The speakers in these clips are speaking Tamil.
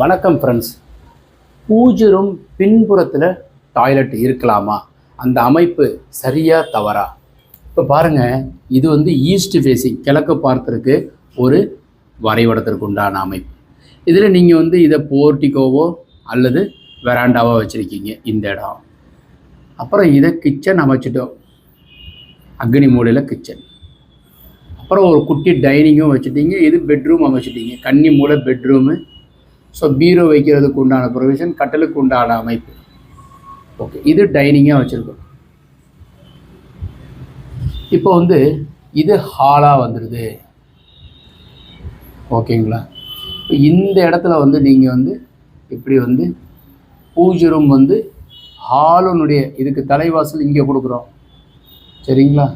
வணக்கம் ஃப்ரெண்ட்ஸ் பூஜரும் பின்புறத்தில் டாய்லெட் இருக்கலாமா? அந்த அமைப்பு சரியா தவறா? இப்போ பாருங்கள் இது வந்து ஈஸ்ட் ஃபேஸிங் கிழக்கு பார்த்துருக்கு ஒரு வரைபடத்திற்கு உண்டான அமைப்பு. இதில் நீங்கள் வந்து இதை போர்டிகோவோ அல்லது வெராண்டாவோ வச்சுருக்கீங்க இந்த இடம். அப்புறம் இதை கிச்சன் அமைச்சிட்டோம். அக்னி மூலையில் கிச்சன் அப்புறம் ஒரு குட்டி டைனிங்கும் வச்சுட்டீங்க இது பெட்ரூம் அமைச்சிட்டீங்க. கன்னி மூலை பெட்ரூமு ஸோ பீரோ வைக்கிறதுக்கு உண்டான ப்ரொவிஷன் கட்டலுக்கு உண்டான அமைப்பு. ஓகே இது டைனிங்காக வச்சுருக்கோம். இப்போ வந்து இது ஹாலாக வந்துடுது ஓகேங்களா இப்போ இந்த இடத்துல வந்து நீங்கள் வந்து இப்படி வந்து பூஜை ரூம் வந்து ஹாலனுடைய இதுக்கு தலைவாசல் இங்கே கொடுக்குறோம். சரிங்களா?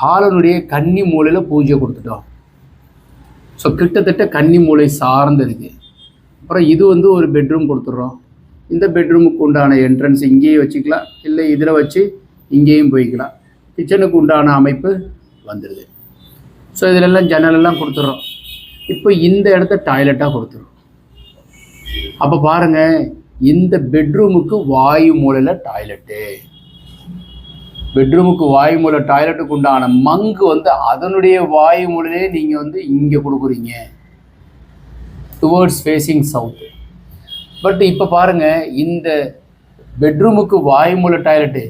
ஹாலனுடைய கன்னி மூலையில் பூஜை கொடுத்துட்டோம். ஸோ கிட்டத்தட்ட கன்னி மூலை சார்ந்திருக்கு அப்புறம் இது வந்து ஒரு பெட்ரூம் கொடுத்துட்றோம். இந்த பெட்ரூமுக்கு உண்டான என்ட்ரன்ஸ் இங்கேயும் வச்சுக்கலாம். இல்லை இதில் வச்சு இங்கேயும் போய்க்கலாம். கிச்சனுக்கு உண்டான அமைப்பு வந்துடுது. ஸோ இதிலெல்லாம் ஜன்னலெல்லாம் கொடுத்துட்றோம். இப்போ இந்த இடத்த டாய்லெட்டாக கொடுத்துரும் அப்போ பாருங்கள் இந்த பெட்ரூமுக்கு வாயு மூலையில் டாய்லெட்டு பெட்ரூமுக்கு வாயுமூல டாய்லெட்டுக்கு உண்டான மங்கு வந்து அதனுடைய வாயு மூலையிலே நீங்கள் வந்து இங்கே கொடுக்குறீங்க. டுவர்ட்ஸ் ஃபேஸிங் சவுத் பட் இப்போ பாருங்கள் இந்த பெட்ரூமுக்கு வாயுமூல டாய்லெட்டு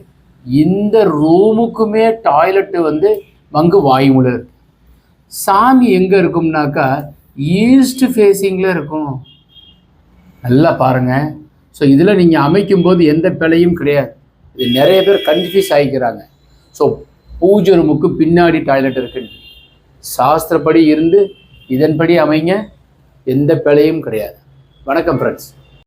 இந்த ரூமுக்குமே டாய்லெட்டு வந்து மங்கு வாயு மூலை இருக்கு. சாமி எங்கே இருக்கும்னாக்கா ஈஸ்ட் ஃபேஸிங்கில் இருக்கும். நல்லா பாருங்கள் ஸோ இதில் நீங்கள் அமைக்கும்போது எந்த பிழையும் கிடையாது. இது நிறைய பேர் கன்ஃபியூஸ் ஆகிக்கிறாங்க ஸோ பூஜை ரூமுக்கு பின்னாடி டாய்லெட் இருக்குன்னு சாஸ்திரப்படி இருந்து இதன்படி அமைங்க. எந்த பிழையும் கிடையாது. வணக்கம் ஃப்ரெண்ட்ஸ்